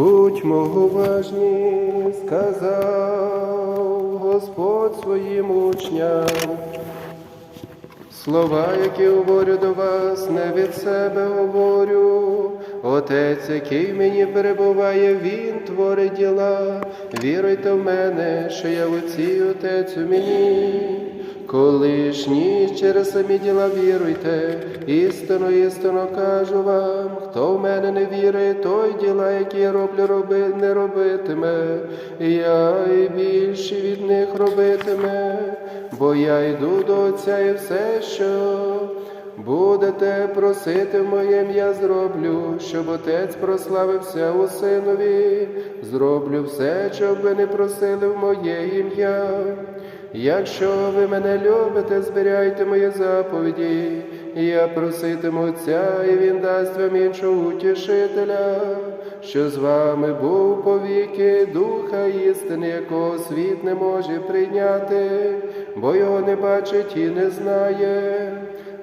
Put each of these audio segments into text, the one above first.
Будьмо уважні, сказав Господь своїм учням. Слова, які говорю до вас, не від себе говорю. Отець, який в мені перебуває, Він творить діла. Віруйте в мене, що я в Отці, Отець у мені. Коли ж ні, через самі діла віруйте, істину, істину кажу вам, хто в мене не вірить, той діла, які я роблю, роби, не робитиме, я і більше від них робитиме, бо я йду до Отця і все, що будете просити в моєм, я зроблю, щоб Отець прославився у Синові, зроблю все, що б ви не просили в моє ім'я. Якщо ви мене любите, збирайте мої заповіді, я проситиму Отця, і Він дасть вам іншого утішителя, що з вами був повіки Духа істини, якого світ не може прийняти, бо його не бачить і не знає.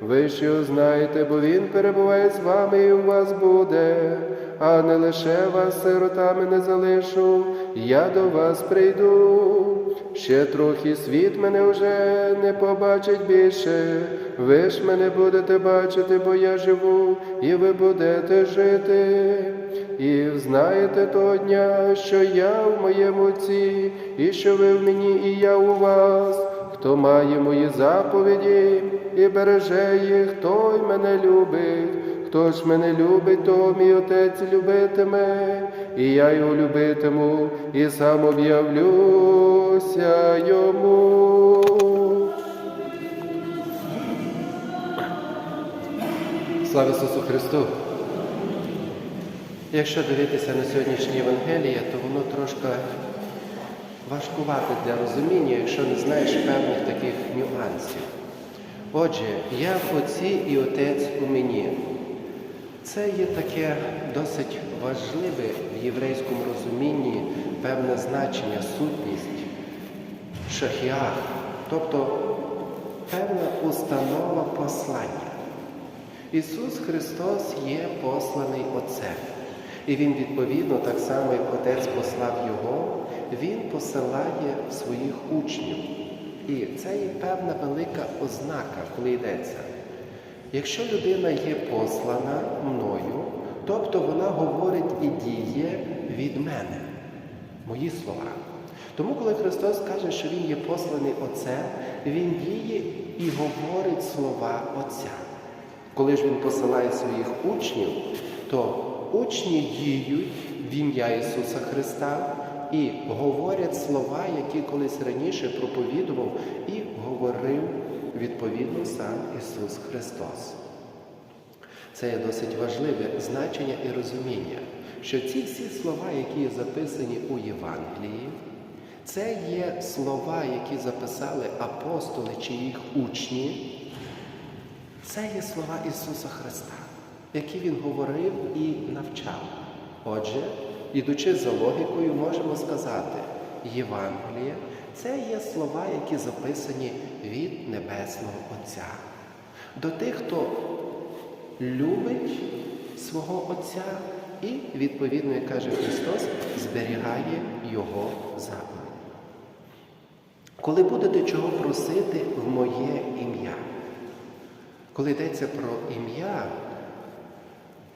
Ви його знаєте, бо Він перебуває з вами і у вас буде, а не лише вас сиротами не залишу, я до вас прийду. Ще трохи світ мене вже не побачить більше, ви ж мене будете бачити, бо я живу, і ви будете жити. І знаєте того дня, що я в моєму Отці, і що ви в мені, і я у вас. Хто має мої заповіді і береже їх, той мене любить. Хто ж мене любить, того мій отець любитиме, і я його любитиму, і сам об'явлюся йому. Слава Ісусу Христу! Якщо дивитися на сьогоднішнє Євангеліє, то воно трошки важкувати для розуміння, якщо не знаєш певних таких нюансів. Отже, я в Отці і Отець у мені. Це є таке досить важливе в єврейському розумінні певне значення, сутність, шахіах, тобто певна установа послання. Ісус Христос є посланий Отцем. І Він, відповідно, так само, як Отець послав Його, Він посилає своїх учнів. І це є певна велика ознака, коли йдеться. Якщо людина є послана мною, тобто вона говорить і діє від мене, мої слова. Тому, коли Христос каже, що Він є посланий Отцем, Він діє і говорить слова Отця. Коли ж Він посилає своїх учнів, то учні діють в ім'я Ісуса Христа і говорять слова, які колись раніше проповідував і говорив відповідно сам Ісус Христос. Це є досить важливе значення і розуміння, що ці всі слова, які записані у Євангелії, це є слова, які записали апостоли чи їх учні. Це є слова Ісуса Христа, які Він говорив і навчав. Отже, ідучи за логікою, можемо сказати, Євангеліє це є слова, які записані від Небесного Отця. До тих, хто любить свого Отця і, відповідно, як каже Христос, зберігає Його заповідь. Коли будете чого просити в моє ім'я. Коли йдеться про ім'я,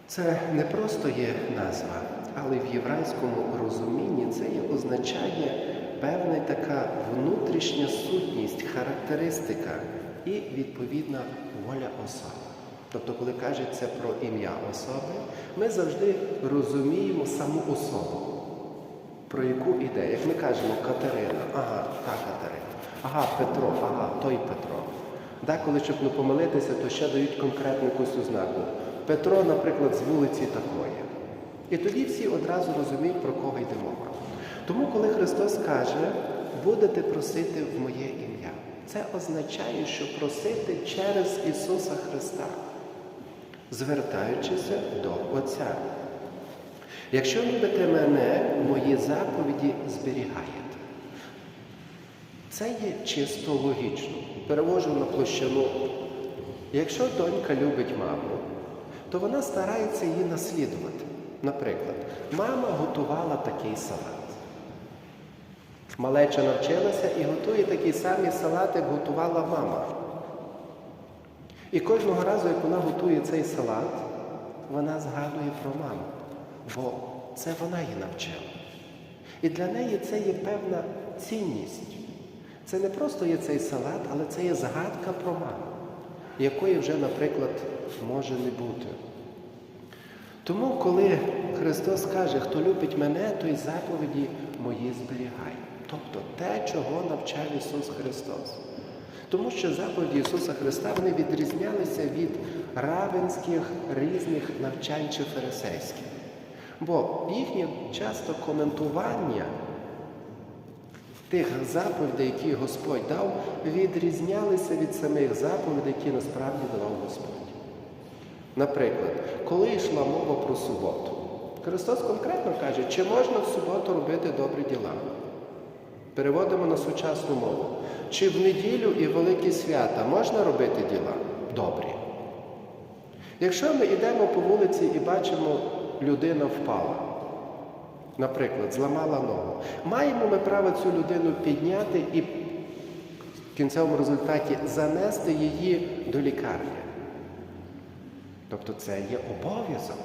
це не просто є назва, але в єврейському розумінні це означає певна така внутрішня сутність, характеристика і відповідна воля особи. Тобто, коли кажеться про ім'я особи, ми завжди розуміємо саму особу, про яку іде. Як ми кажемо Катерина, ага, та Катерина, ага, Петро, ага, той Петро. Деколи, щоб не помилитися, то ще дають конкретну якусь ознаку. Петро, наприклад, з вулиці такої. І тоді всі одразу розуміють, про кого йде мова. Тому, коли Христос каже, будете просити в моє ім'я, це означає, що просити через Ісуса Христа, звертаючися до Отця. Якщо любите мене, мої заповіді зберігаєте. Це є чисто логічно. Перевожу на площину. Якщо донька любить маму, то вона старається її наслідувати. Наприклад, мама готувала такий салат. Малеча навчилася і готує такий самий салат, як готувала мама. І кожного разу, як вона готує цей салат, вона згадує про маму, бо це вона її навчила. І для неї це є певна цінність. Це не просто є цей салат, але це є згадка про маму, якої вже, наприклад, може не бути. Тому, коли Христос каже, хто любить мене, той заповіді мої зберігає. Тобто те, чого навчав Ісус Христос. Тому що заповіді Ісуса Христа вони відрізнялися від равенських різних навчань чи фарисейських. Бо їхнє часто коментування тих заповідей, які Господь дав, відрізнялися від самих заповідей, які насправді давав Господь. Наприклад, коли йшла мова про суботу, Христос конкретно каже, чи можна в суботу робити добрі діла. Переводимо на сучасну мову. Чи в неділю і великі свята можна робити діла добрі? Якщо ми йдемо по вулиці і бачимо, людина впала, наприклад, зламала ногу, маємо ми право цю людину підняти і в кінцевому результаті занести її до лікарні. Тобто це є обов'язок.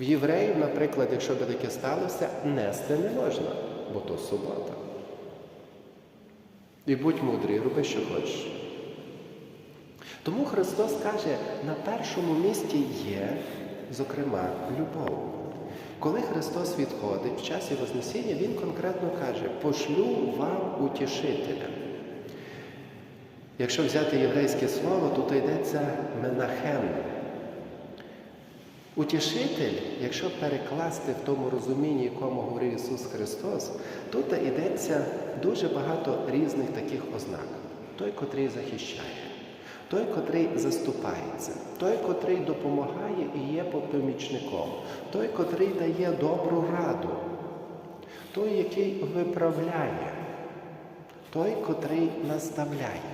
В євреїв, наприклад, якщо би таке сталося, нести не можна, бо то субота. І будь мудрий, роби, що хочеш. Тому Христос каже, на першому місці є, зокрема, любов. Коли Христос відходить в часі Вознесіння, Він конкретно каже, пошлю вам утішителя. Якщо взяти єврейське слово, тут йдеться менахем. Утішитель, якщо перекласти в тому розумінні, якому говорив Ісус Христос, тут йдеться дуже багато різних таких ознак. Той, котрий захищає, той, котрий заступається, той, котрий допомагає і є помічником, той, котрий дає добру раду, той, який виправляє, той, котрий наставляє.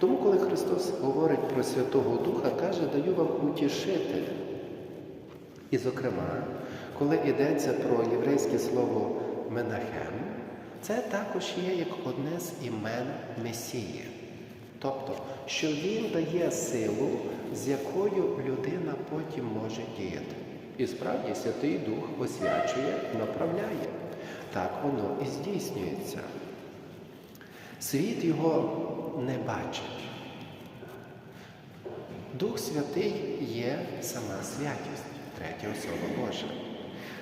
Тому, коли Христос говорить про Святого Духа, каже, даю вам утішителя. І, зокрема, коли йдеться про єврейське слово Менахем, це також є як одне з імен Месії. Тобто, що Він дає силу, з якою людина потім може діяти. І справді Святий Дух освячує, направляє. Так воно і здійснюється. Світ його не бачить. Дух Святий є сама святість, третя особа Божа.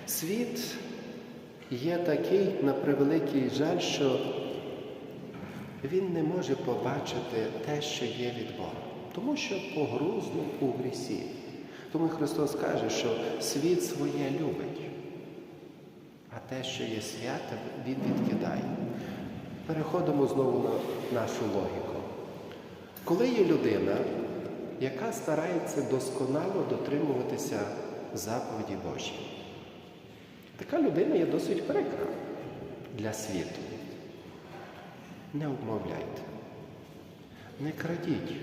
Світ є такий, на превеликий жаль, що він не може побачити те, що є від Бога, тому що погрузнув у грісі. Тому Христос каже, що світ своє любить, а те, що є святе, Він відкидає. Переходимо знову на нашу логіку. Коли є людина, яка старається досконало дотримуватися заповіді Божі, така людина є досить прикра для світу. Не обмовляйте, не крадіть,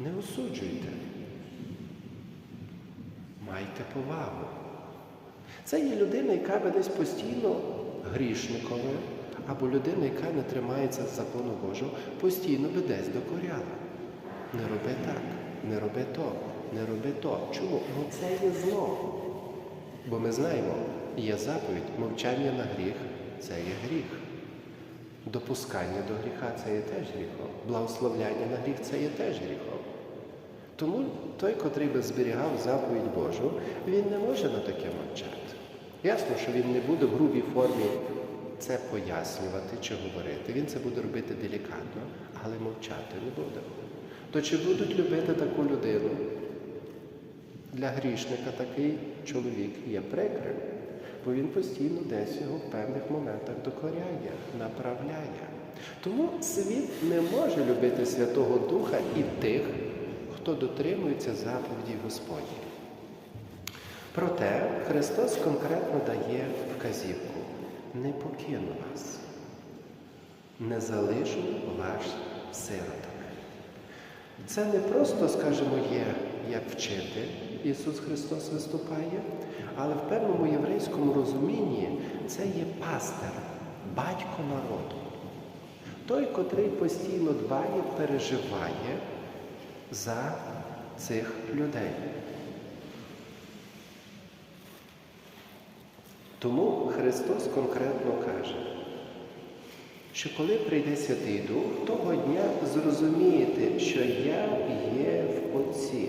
не осуджуйте, майте повагу. Це є людина, яка би десь постійно грішникова, або людина, яка не тримається закону Божого, постійно би десь докоряла. Не роби так, не роби то, не роби то. Чому? Ну це є зло. Бо ми знаємо, є заповідь, мовчання на гріх це є гріх. Допускання до гріха це є теж гріхом. Благословляння на гріх це є теж гріхом. Тому той, котрий би зберігав заповідь Божу, він не може на таке мовчати. Ясно, що він не буде в грубій формі це пояснювати чи говорити. Він це буде робити делікатно, але мовчати не буде. То чи будуть любити таку людину? Для грішника такий чоловік є прикрим, бо він постійно десь його в певних моментах докоряє, направляє. Тому світ не може любити Святого Духа і тих, хто дотримується заповіді Господні. Проте Христос конкретно дає вказівку не покину вас, не залишу вас сиротами. Це не просто, скажімо, є як вчитель, Ісус Христос виступає, але в певному єврейському розумінні це є пастир, батько народу. Той, котрий постійно дбає, переживає за цих людей. Тому Христос конкретно каже, що коли прийде Святий Дух, того дня зрозумієте, що я є в Отці.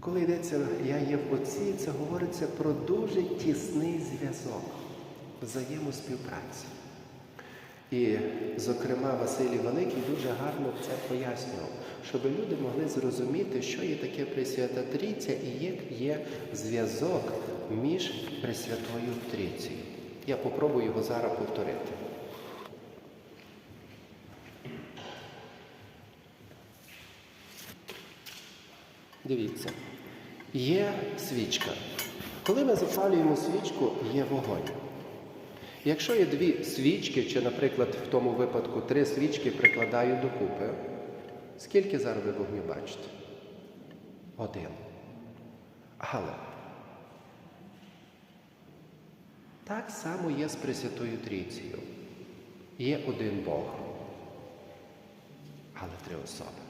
Коли йдеться Я є в Отці, це говориться про дуже тісний зв'язок, взаємоспівпраці. І, зокрема, Василій Великий дуже гарно це пояснював, щоб люди могли зрозуміти, що є таке Пресвята Трійця і як є зв'язок між Пресвятою Трійцею. Я попробую його зараз повторити. Дивіться, є свічка. Коли ми запалюємо свічку, є вогонь. Якщо є дві свічки, чи, наприклад, в тому випадку три свічки прикладаю докупи, скільки зараз ви вогню бачите? Один. Але так само є з Пресвятою Трійцею. Є один Бог, але три особи.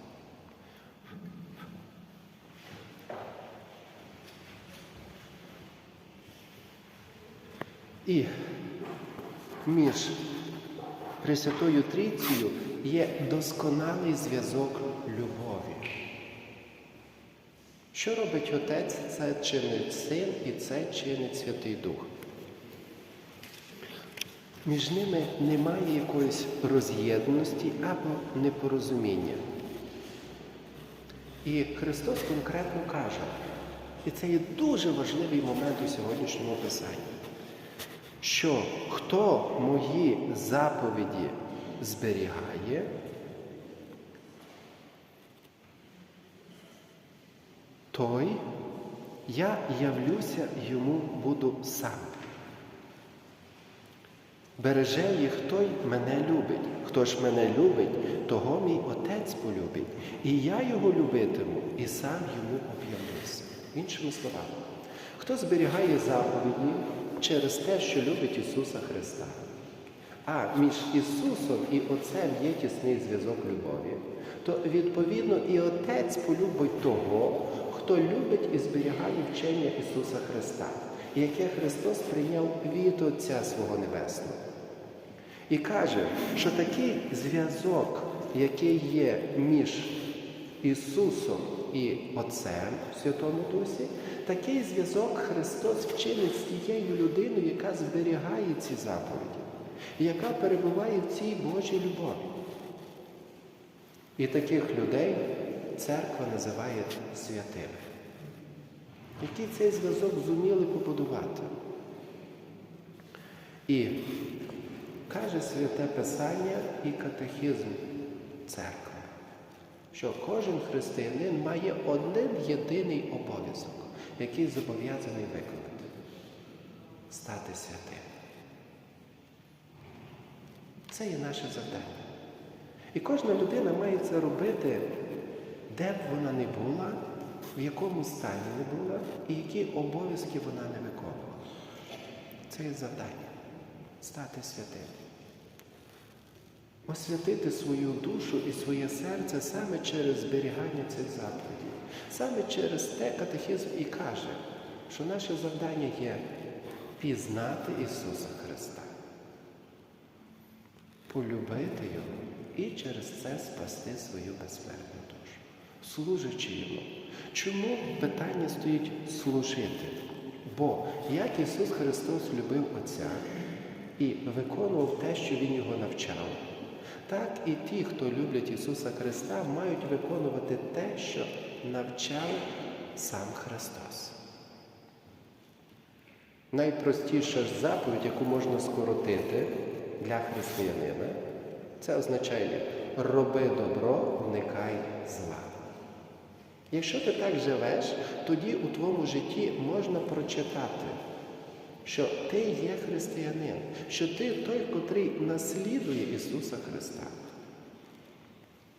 І між Пресвятою Трійцею є досконалий зв'язок любові. Що робить Отець? Це чинить Син і це чинить Святий Дух. Між ними немає якоїсь роз'єднаності або непорозуміння. І Христос конкретно каже, і це є дуже важливий момент у сьогоднішньому писанні що хто мої заповіді зберігає, той я явлюся йому буду сам. Береже їх той мене любить. Хто ж мене любить, того мій Отець полюбить. І я його любитиму, і сам йому об'явлюся. Іншими словами, хто зберігає заповіді, через те, що любить Ісуса Христа. А між Ісусом і Отцем є тісний зв'язок любові, то відповідно і Отець полюбить того, хто любить і зберігає вчення Ісуса Христа, яке Христос прийняв від Отця свого Небесного. І каже, що такий зв'язок, який є між Ісусом і Отцем в Святому Дусі, такий зв'язок Христос вчинить з тією людиною, яка зберігає ці заповіді, яка перебуває в цій Божій любові. І таких людей церква називає святими, які цей зв'язок зуміли побудувати. І каже святе Писання і катехізм церкви що кожен християнин має один єдиний обов'язок, який зобов'язаний виконати стати святим. Це є наше завдання. І кожна людина має це робити, де б вона не була, в якому стані не була і які обов'язки вона не виконувала. Це є завдання стати святим освятити свою душу і своє серце саме через зберігання цих заповідей. Саме через те катехізм і каже, що наше завдання є пізнати Ісуса Христа, полюбити Його і через це спасти свою безсмертну душу, служачи Йому. Чому питання стоїть служити? Бо як Ісус Христос любив Отця і виконував те, що Він його навчав так і ті, хто люблять Ісуса Христа, мають виконувати те, що навчав сам Христос. Найпростіша заповідь, яку можна скоротити для християнина, це означає роби добро, вникай зла. Якщо ти так живеш, тоді у твоєму житті можна прочитати що ти є християнин, що ти той, котрий наслідує Ісуса Христа.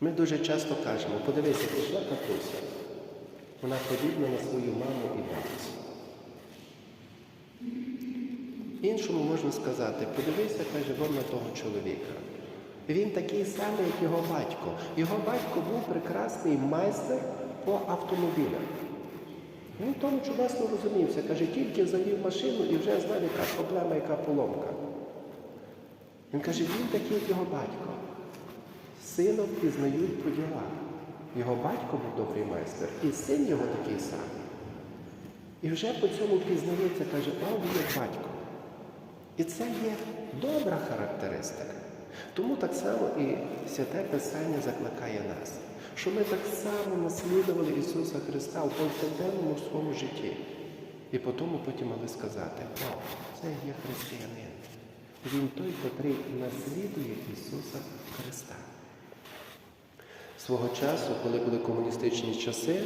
Ми дуже часто кажемо, подивися, пішла катуся. Вона подібна на свою маму і бабцю. Іншому можна сказати, подивися, каже, вон на того чоловіка. Він такий самий, як його батько. Його батько був прекрасний майстер по автомобілях. Він в тому чудесно розумівся. Каже, тільки завів машину і вже знав, яка проблема, яка поломка. Він каже, він такий, як його батько. Сина впізнають по ділах. Його батько був добрий майстер, і син його такий самий. І вже по цьому пізнається, каже, а він як батько. І це є добра характеристика. Тому так само і святе Писання закликає нас, що ми так само наслідували Ісуса Христа у повсякденному своєму житті. І по тому потім мали сказати, о, це є християнин. Він той, котрий наслідує Ісуса Христа. Свого часу, коли були комуністичні часи,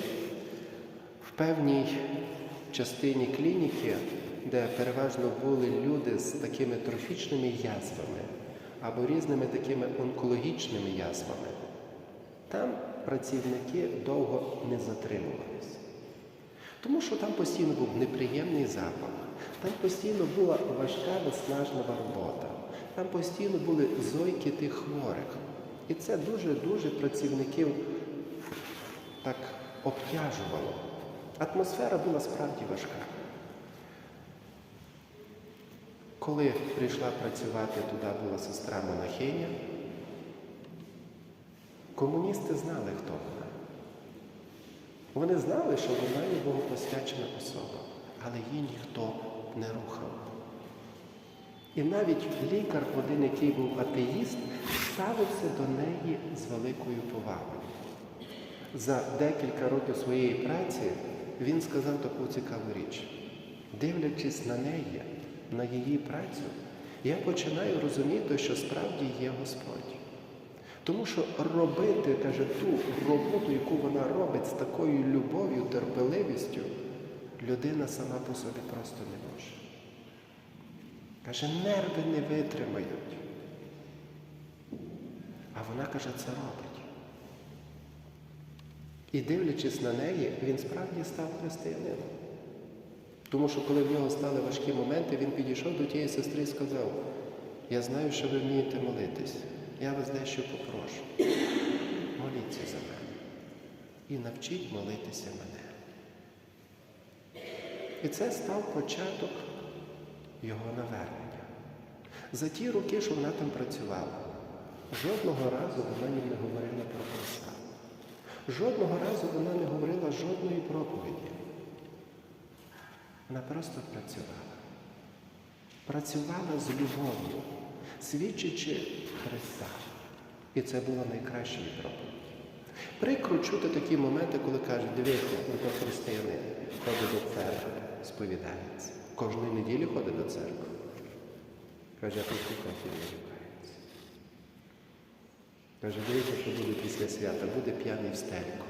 в певній частині клініки, де переважно були люди з такими трофічними язвами або різними такими онкологічними язвами, там працівники довго не затримувалися. Тому що там постійно був неприємний запах, там постійно була важка виснажлива робота, там постійно були зойки тих хворих. І це дуже-дуже працівників так обтяжувало. Атмосфера була справді важка. Коли прийшла працювати туди була сестра монахиня, комуністи знали, хто вона. Вони знали, що вона є богопосвячена особа, але її ніхто не рухав. І навіть лікар, один, який був атеїст, ставився до неї з великою повагою. За декілька років своєї праці він сказав таку цікаву річ. Дивлячись на неї, на її працю, я починаю розуміти, що справді є Господь. Тому що робити, каже, ту роботу, яку вона робить з такою любов'ю, терпеливістю, людина сама по собі просто не може. Каже, нерви не витримають. А вона каже, це робить. І дивлячись на неї, він справді став християнином. Тому що коли в нього стали важкі моменти, він підійшов до тієї сестри і сказав, я знаю, що ви вмієте молитись. Я вас дещо попрошу. Моліться за мене. І навчіть молитися мене. І це став початок його навернення. За ті роки, що вона там працювала, жодного разу вона не говорила про Христа. Жодного разу вона не говорила жодної проповіді. Вона просто працювала. Працювала з любов'ю, свідчачи Христа. І це була найкраща проповідь. Прикро чути такі моменти, коли кажуть, дивіться, ну то християнин ходить до церкви, сповідається. Кожної неділі ходить до церкви. Каже, кофі не лікається. Каже, дивіться, що буде після свята, буде п'яний в стельку.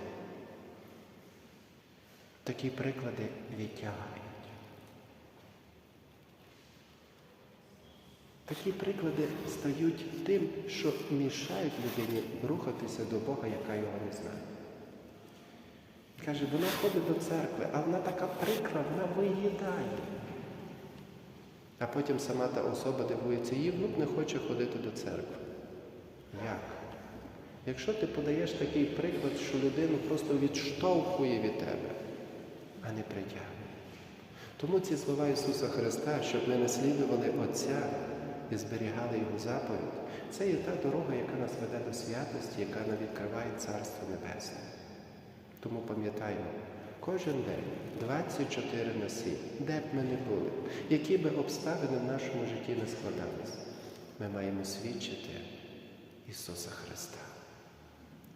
Такі приклади відтягають. Такі приклади стають тим, що мішають людині рухатися до Бога, яка його не знає. Каже, вона ходить до церкви, а вона така прикра, вона виїдає. А потім сама та особа дивується, її внук не хоче ходити до церкви. Як? Якщо ти подаєш такий приклад, що людину просто відштовхує від тебе, а не притягує. Тому ці слова Ісуса Христа, щоб ми наслідували Отця і зберігали Його заповідь, це є та дорога, яка нас веде до святості, яка нам відкриває Царство Небесне. Тому пам'ятаємо, кожен день, 24 на 7, де б ми не були, які би обставини в нашому житті не складались, ми маємо свідчити Ісуса Христа.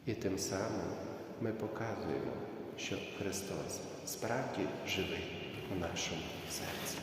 І тим самим ми показуємо, що Христос справді живий у нашому серці.